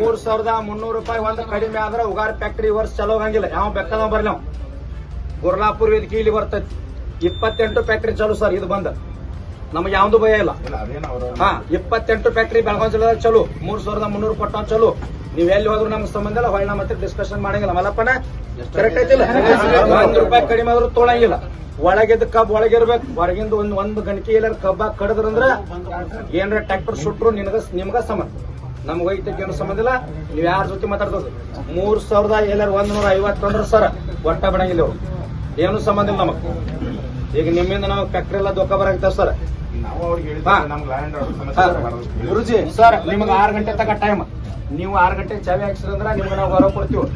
ಮೂರ್ ಸಾವಿರದ ಮುನ್ನೂರು ರೂಪಾಯಿ ಒಂದ್ ಕಡಿಮೆ ಆದ್ರೆ ಉಗಾರ್ ಫ್ಯಾಕ್ಟ್ರಿ ವರ್ಷ ಚಲೋ ಹಂಗಿಲ್ಲ ಯಾವ ಬೆಕ್ಕದ ಬರ್ಲಿ ನಾವು ಗುರ್ಲಾಪುರ್ ವೇದಿಕೆ ಇಲ್ಲಿ ಬರ್ತೈತಿ. ಇಪ್ಪತ್ತೆಂಟು ಫ್ಯಾಕ್ಟರಿ ಚಲೋ ಸರ್ ಇದು ಬಂದ. ನಮಗೆ ಯಾವ್ದು ಭಯ ಇಲ್ಲ. ಹಾ ಇಪ್ಪತ್ತೆಂಟು ಫ್ಯಾಕ್ಟ್ರಿ ಬೆಳಗಾವಿ ಜಿಲ್ಲೆದಾಗ ಚಲೋ. ಮೂರ್ ಸಾವಿರದ ಮುನ್ನೂರು ಕೊಟ್ಟ ಚಲೋ. ನೀವ್ ಎಲ್ಲಿ ಹೋದ್ರು ನಮ್ಗೆ ಸಂಬಂಧ ಇಲ್ಲ ಹೊಳ್ಳ ಮತ್ತೆ ಡಿಸ್ಕಷನ್ ಮಾಡಂಗಿಲ್ಲ. ಮಲ್ಲಪ್ಪನ ಕರೆಕ್ಟ್ ಐತಿಲ್ಲ? ಒಂದ್ ರೂಪಾಯಿ ಕಡಿಮೆ ಆದ್ರೂ ತೊಳಂಗಿಲ್ಲ. ಒಳಗಿದ್ದ ಕಬ್ ಒಳಗಿರ್ಬೇಕು. ಹೊರಗಿಂದ ಒಂದ್ ಒಂದ್ ಗಣಕಿ ಎಲ್ಲಾರ ಕಬ್ಬ ಕಡದ್ರಂದ್ರ ಏನ್ರ ಟ್ರ್ಯಾಕ್ಟರ್ ಸುಟ್ರು ನಿನಗ ನಿಮ್ಗ ಸಮ ನಮ್ಗ ಏನು ಸಂಬಂಧ ಇಲ್ಲ. ನೀವ್ ಯಾರ ಜೊತೆ ಮಾತಾಡ್ತದ ಮೂರ್ ಸಾವಿರದ ಎಲ್ಲಾರ ಒಂದ್ ನೂರ ಐವತ್ತೊಂದ್ರ ಸರ್ ಒಟ್ಟ ಬಿಡಂಗಿಲ್ಲ ಅವ್ರು ಏನು ಸಂಬಂಧ ಇಲ್ಲ ನಮಗ್. ಈಗ ನಿಮ್ಮಿಂದ ನಾವು ಫ್ಯಾಕ್ಟ್ರಿ ಎಲ್ಲ ದೊಕ್ಕ ಬರಾಕ್ತಾವ ಸರ್. ಗುರುಜಿ ಸರ್ ನಿಮ್ಗೆ ಆರು ಗಂಟೆ ತನಕ ಟೈಮ್ ನೀವು ಆರು ಗಂಟೆ ಚಾವಿ ಹಾಕ್ಸಿರಂದ್ರ ನಿಮ್ಗೆ ನಾವು ಹೊರ ಕೊಡ್ತೀವಿ.